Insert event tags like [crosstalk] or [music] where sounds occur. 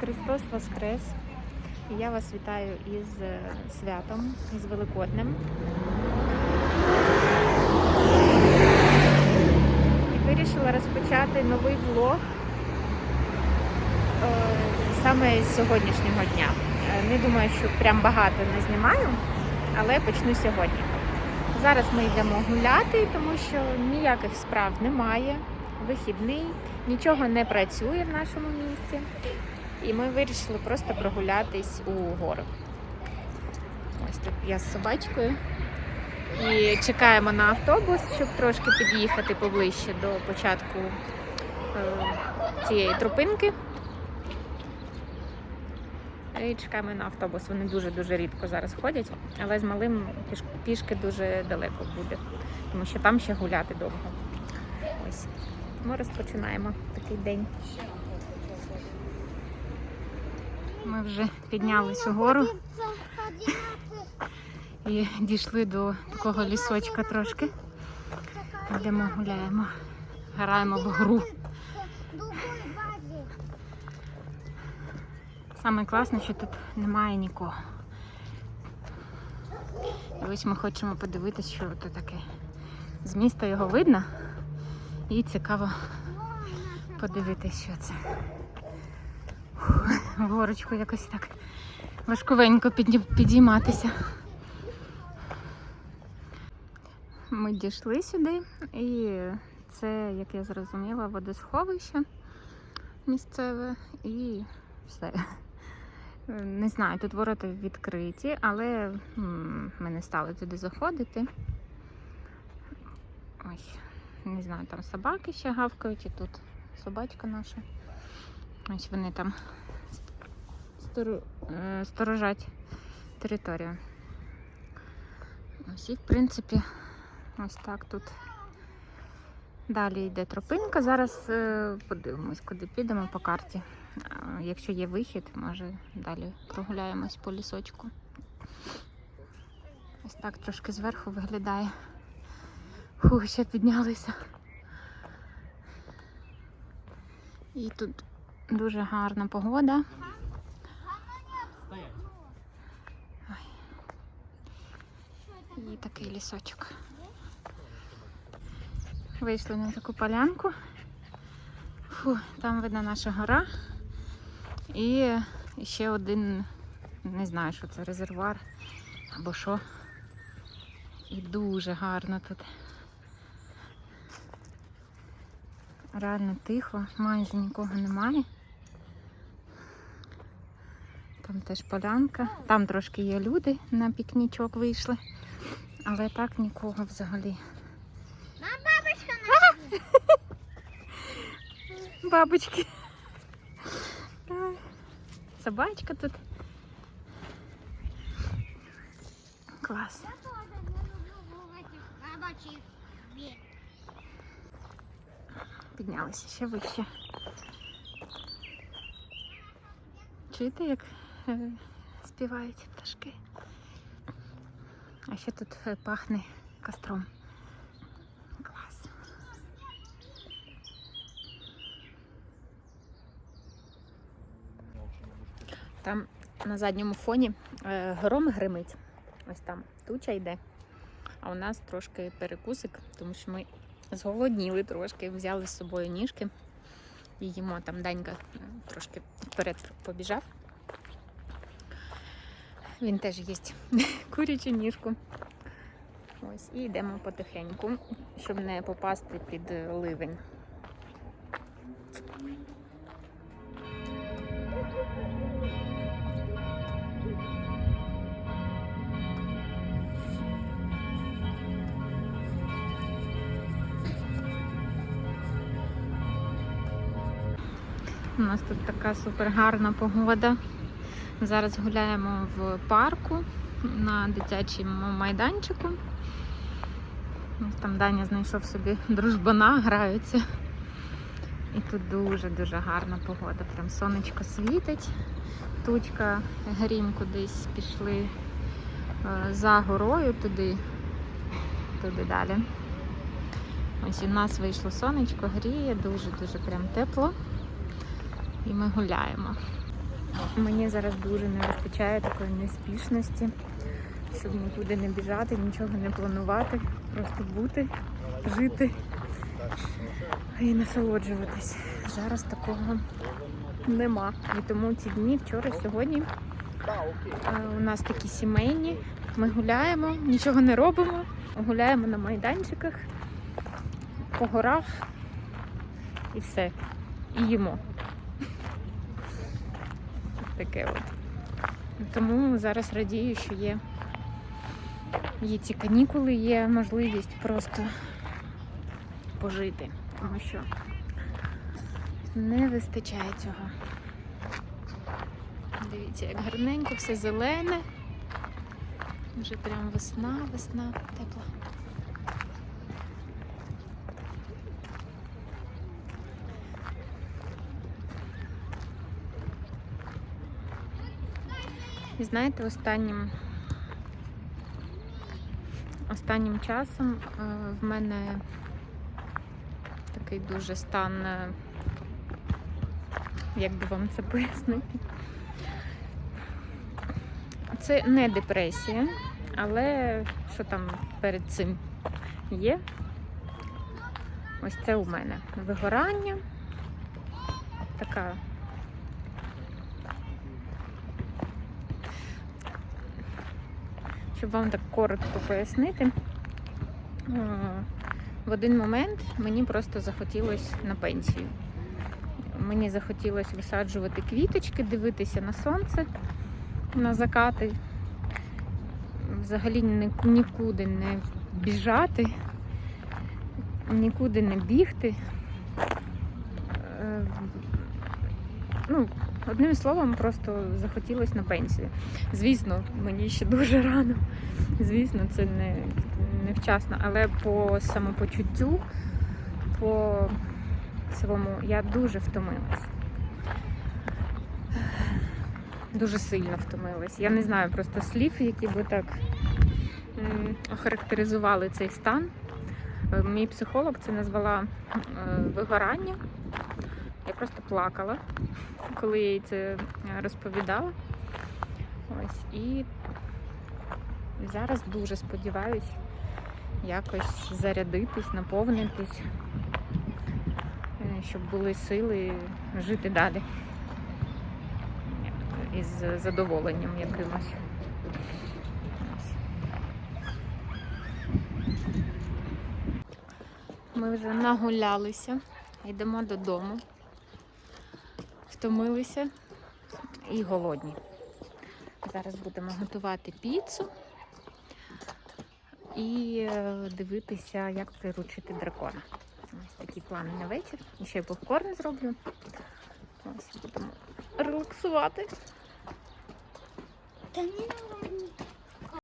Христос Воскрес! І я вас вітаю із е, святом, із Великоднем. І вирішила розпочати новий влог е, саме з сьогоднішнього дня. Е, Не думаю, що прям багато не знімаю, але почну сьогодні. Зараз ми йдемо гуляти, тому що ніяких справ немає. Вихідний, нічого не працює в нашому місті. І ми вирішили просто прогулятись у гори. Ось тут я з собачкою. І чекаємо на автобус, щоб трошки під'їхати поближче до початку е, цієї тропинки. І чекаємо на автобус. Вони дуже-дуже рідко зараз ходять, але з малим піш- пішки дуже далеко буде, тому що там ще гуляти довго. Ось. Ми розпочинаємо такий день. Ми вже піднялись угору і дійшли до такого лісочка трошки. Йдемо гуляємо, граємо в гру. Саме класне, що тут немає нікого. І ось ми хочемо подивитися, що це таке. З міста його видно. І цікаво подивитися, що це. Горочку якось так важкувенько підні- підійматися. Ми дійшли сюди, і це, як я зрозуміла, водосховище місцеве і все. Не знаю, тут ворота відкриті, але ми не стали туди заходити. Ось, не знаю, там собаки ще гавкають, і тут собачка наша. Ось вони там е, сторожать територію. Ось і, в принципі, ось так тут. Далі йде тропинка. Зараз е, подивимось, куди підемо по карті. Якщо є вихід, може далі прогуляємось по лісочку. Ось так трошки зверху виглядає. Фух, ще піднялися. І тут дуже гарна погода. І такий лісочок. Вийшли на таку полянку. Фу, там видно наша гора. І ще один, не знаю, що це резервуар або що. І дуже гарно тут. Реально тихо, майже нікого немає. Там теж полянка. Там трошки є люди на пікнічок вийшли, але так нікого взагалі. [laughs] Бабочки. Собачка тут. Клас. Піднялися ще вище. Чуєте, як [laughs] співають пташки? А ще тут е, пахне костром. Клас. Там на задньому фоні е, гром гримить. Ось там туча йде. А у нас трошки перекусик, тому що ми зголодніли трошки, взяли з собою ніжки і їмо там Данька е, трошки вперед побіжав. Він теж їсть [laughs] курячу ніжку. Ось, і йдемо потихеньку, щоб не попасти під ливень. У нас тут така супер гарна погода. Зараз гуляємо в парку на дитячому майданчику. Там Даня знайшов собі дружбана, граються. І тут дуже-дуже гарна погода. Прям сонечко світить. Тучка, грім кудись пішли е, за горою туди, туди далі. Ось в нас вийшло сонечко, гріє, дуже-дуже прям тепло. І ми гуляємо. Мені зараз дуже не вистачає такої неспішності, щоб нікуди не біжати, нічого не планувати, просто бути, жити і насолоджуватись. Зараз такого нема. І тому ці дні, вчора, сьогодні, е, у нас такі сімейні. Ми гуляємо, нічого не робимо, гуляємо на майданчиках, по горах і все. І їмо. Таке от. Тому зараз радію, що є, є ці канікули, є можливість просто пожити, тому що не вистачає цього. Дивіться, як гарненько, все зелене. Вже прям весна, весна тепла. І знаєте, останнім, останнім часом е, в мене такий дуже стан, е, як би вам це пояснити. Це не депресія, але що там перед цим є? Ось це у мене вигорання, така щоб вам так коротко пояснити, в один момент мені просто захотілося на пенсію. Мені захотілося висаджувати квіточки, дивитися на сонце, на закати, взагалі нікуди не біжати, нікуди не бігти. Е, Ну, одним словом, просто захотілося на пенсію. Звісно, мені ще дуже рано. Звісно, це не, невчасно, але по самопочуттю, по своєму я дуже втомилась. Дуже сильно втомилась. Я не знаю просто слів, які би так охарактеризували цей стан. Мій психолог це назвала е, вигорання. Просто плакала, коли я їй це е, розповідала. Ось і зараз дуже сподіваюсь якось зарядитись, наповнитись, е, щоб були сили жити далі із задоволенням якимось. Ми вже нагулялися, йдемо додому, втомилися і голодні. Зараз будемо готувати піцу і е, дивитися, як приручити дракона. Ось такі плани на вечір. І ще попкорн зроблю. Ось будемо релаксувати. Та ні,